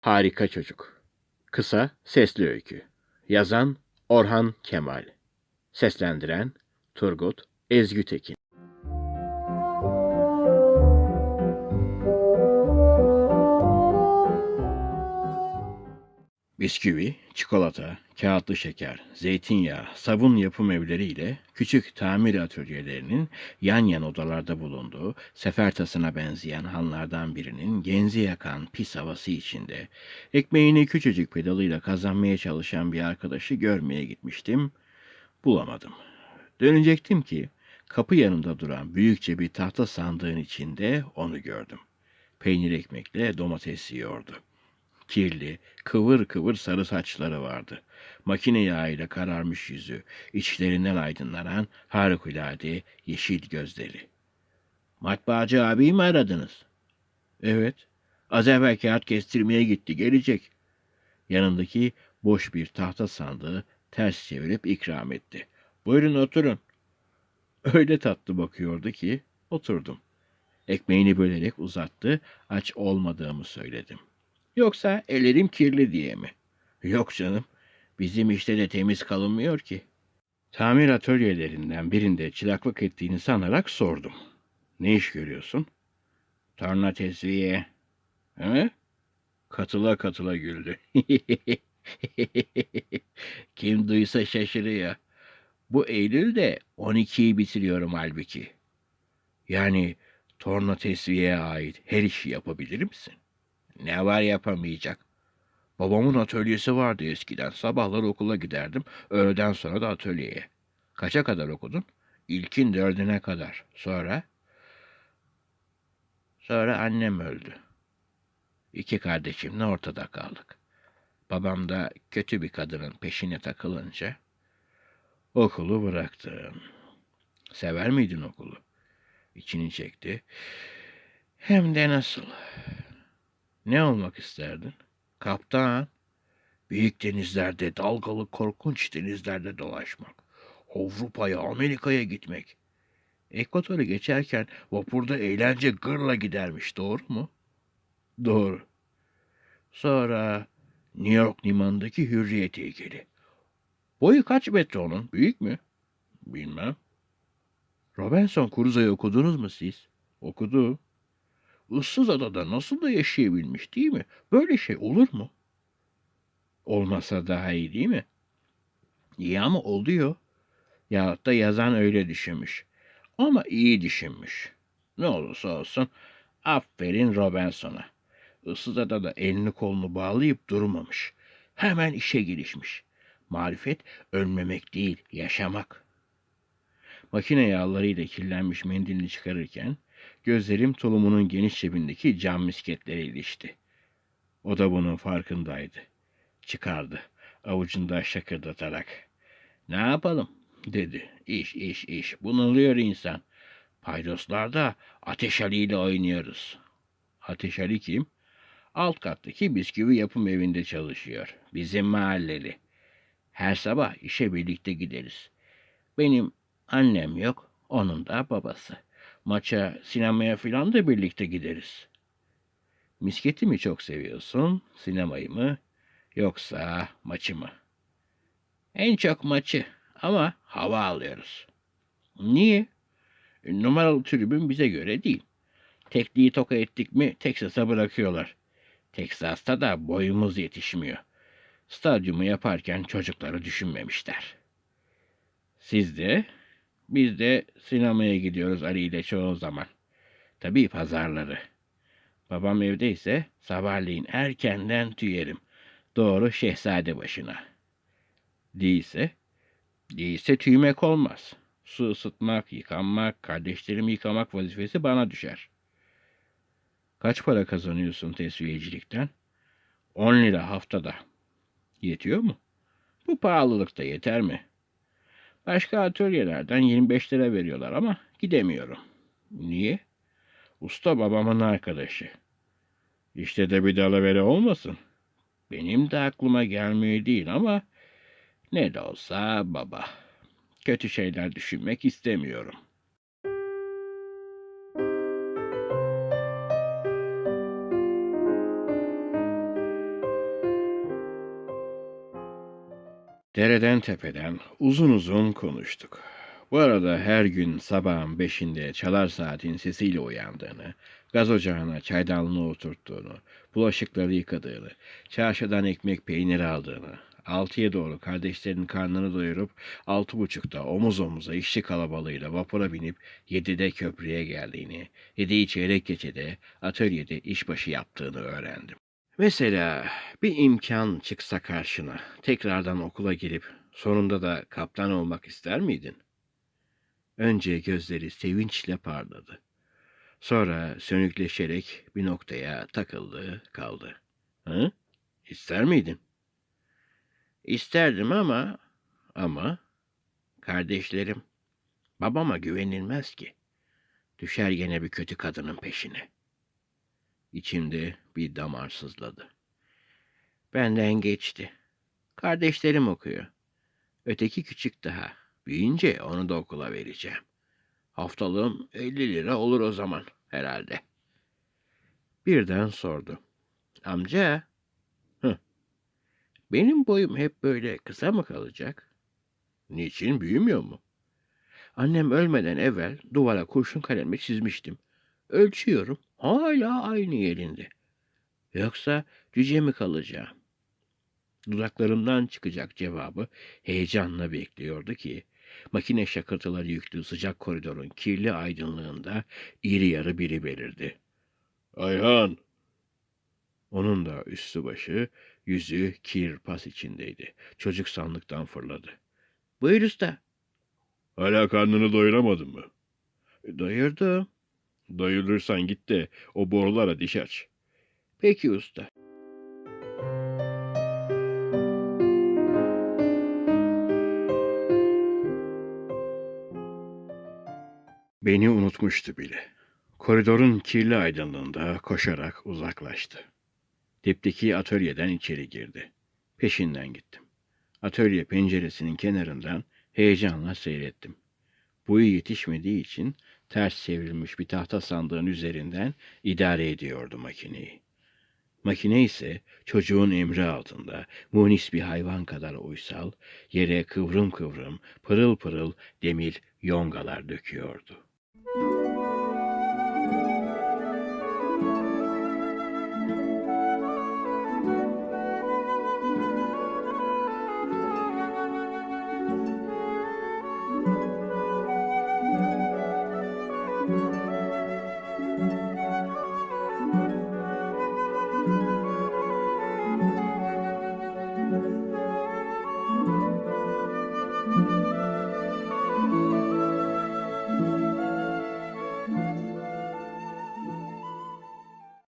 Harika Çocuk. Kısa Sesli Öykü. Yazan Orhan Kemal. Seslendiren Turgut Ezgü Bisküvi, çikolata, kağıtlı şeker, zeytinyağı, sabun yapım evleriyle küçük tamir atölyelerinin yan yan odalarda bulunduğu sefer tasına benzeyen hanlardan birinin genzi yakan pis havası içinde ekmeğini küçücük pedalıyla kazanmaya çalışan bir arkadaşı görmeye gitmiştim. Bulamadım. Dönecektim ki kapı yanında duran büyükçe bir tahta sandığın içinde onu gördüm. Peynir ekmekle domates yiyordu. Kirli, kıvır kıvır sarı saçları vardı. Makine yağıyla kararmış yüzü, içlerinden aydınlanan harikulade yeşil gözleri. Matbaacı abiyi mi aradınız? Evet. Az evvel kağıt kestirmeye gitti, gelecek. Yanındaki boş bir tahta sandığı ters çevirip ikram etti. Buyurun oturun. Öyle tatlı bakıyordu ki oturdum. Ekmeğini bölerek uzattı, aç olmadığımı söyledim. Yoksa ellerim kirli diye mi? Yok canım. Bizim işte de temiz kalınmıyor ki. Tamir atölyelerinden birinde çıraklık ettiğini sanarak sordum. Ne iş görüyorsun? Torna tesviye. He? Katıla katıla güldü. Kim duysa şaşırıyor. Bu Eylül'de 12'yi bitiriyorum halbuki. Yani torna tesviyeye ait her işi yapabilir misin? Ne var yapamayacak? Babamın atölyesi vardı eskiden. Sabahlar okula giderdim. Öğleden sonra da atölyeye. Kaça kadar okudun? İlkin dördüne kadar. Sonra? Sonra annem öldü. İki kardeşimle ortada kaldık. Babam da kötü bir kadının peşine takılınca okulu bıraktım. Sever miydin okulu? İçini çekti. Hem de nasıl? Ne olmak isterdin? Kaptan. Büyük denizlerde, dalgalı korkunç denizlerde dolaşmak. Avrupa'ya, Amerika'ya gitmek. Ekvatoru geçerken vapurda eğlence gırla gidermiş, doğru mu? Doğru. Sonra New York limanındaki hürriyet heykeli. Boyu kaç metre onun? Büyük mü? Bilmem. Robinson Crusoe'yu okudunuz mu siz? Okudu. Issız adada nasıl da yaşayabilmiş değil mi? Böyle şey olur mu? Olmasa daha iyi değil mi? İyi ama oluyor. Yahut da yazan öyle düşünmüş. Ama iyi düşünmüş. Ne olursa olsun aferin Robinson'a. Issız adada elini kolunu bağlayıp durmamış. Hemen işe girişmiş. Marifet ölmemek değil, yaşamak. Makine yağlarıyla kirlenmiş mendilini çıkarırken Gözlerim tulumunun geniş cebindeki cam misketlere ilişti. O da bunun farkındaydı. Çıkardı, avucunda şakırdatarak. Ne yapalım, dedi. İş, iş, iş. Bunalıyor insan. Paydoslarda Ateş Ali ile oynuyoruz. Ateş Ali kim? Alt kattaki bisküvi yapım evinde çalışıyor. Bizim mahalleli. Her sabah işe birlikte gideriz. Benim annem yok, onun da babası. Maça, sinemaya filan da birlikte gideriz. Misketi mi çok seviyorsun, sinemayı mı, yoksa maçı mı? En çok maçı ama hava alıyoruz. Niye? E, numaralı tribün bize göre değil. Tekliği toka ettik mi Teksas'a bırakıyorlar. Teksas'ta da boyumuz yetişmiyor. Stadyumu yaparken çocukları düşünmemişler. Siz de biz de sinemaya gidiyoruz Ali ile çoğu zaman. Tabii pazarları. Babam evdeyse sabahleyin erkenden tüyerim. Doğru şehzade başına. Değilse, değilse tüymek olmaz. Su ısıtmak, yıkanmak, kardeşlerimi yıkamak vazifesi bana düşer. Kaç para kazanıyorsun tesviyecilikten? 10 lira haftada. Yetiyor mu? Bu pahalılıkta yeter mi? Başka atölyelerden 25 lira veriyorlar ama gidemiyorum. Niye? Usta babamın arkadaşı. İşte de bir dalavere olmasın. Benim de aklıma gelmiyor değil ama ne de olsa baba. Kötü şeyler düşünmek istemiyorum. Dereden tepeden uzun uzun konuştuk. Bu arada her gün sabahın beşinde çalar saatin sesiyle uyandığını, gaz ocağına çaydanlığı oturttuğunu, bulaşıkları yıkadığını, çarşıdan ekmek peyniri aldığını, altıya doğru kardeşlerinin karnını doyurup altı buçukta omuz omuza işçi kalabalığıyla vapura binip yedide köprüye geldiğini, yediği çeyrek gecede atölyede işbaşı yaptığını öğrendim. Mesela bir imkan çıksa karşına, tekrardan okula girip sonunda da kaptan olmak ister miydin? Önce gözleri sevinçle parladı. Sonra sönükleşerek bir noktaya takıldı, kaldı. Hı? İster miydin? İsterdim ama, ama kardeşlerim babama güvenilmez ki. Düşer gene bir kötü kadının peşine. İçimde bir damar sızladı. Benden geçti. Kardeşlerim okuyor. Öteki küçük daha. Büyüyünce onu da okula vereceğim. Haftalığım 50 lira olur o zaman herhalde. Birden sordu. Amca, hı, benim boyum hep böyle kısa mı kalacak? Niçin büyümüyor mu? Annem ölmeden evvel duvara kurşun kalemle çizmiştim. Ölçüyorum, hala aynı yerinde. Yoksa cüce mi kalacağım? Dudaklarımdan çıkacak cevabı heyecanla bekliyordu ki, makine şakırtıları yüklü sıcak koridorun kirli aydınlığında iri yarı biri belirdi. Ayhan! Onun da üstü başı, yüzü kir pas içindeydi. Çocuk sandıktan fırladı. Buyur usta. Hala karnını doyuramadın mı? Doyurdum. Doyurursan git de o borulara diş aç. Peki usta. Beni unutmuştu bile. Koridorun kirli aydınlığında koşarak uzaklaştı. Dipteki atölyeden içeri girdi. Peşinden gittim. Atölye penceresinin kenarından heyecanla seyrettim. Boyu yetişmediği için ters çevrilmiş bir tahta sandığın üzerinden idare ediyordu makineyi. Makine ise çocuğun emri altında munis bir hayvan kadar uysal, yere kıvrım kıvrım, pırıl pırıl demir yongalar döküyordu.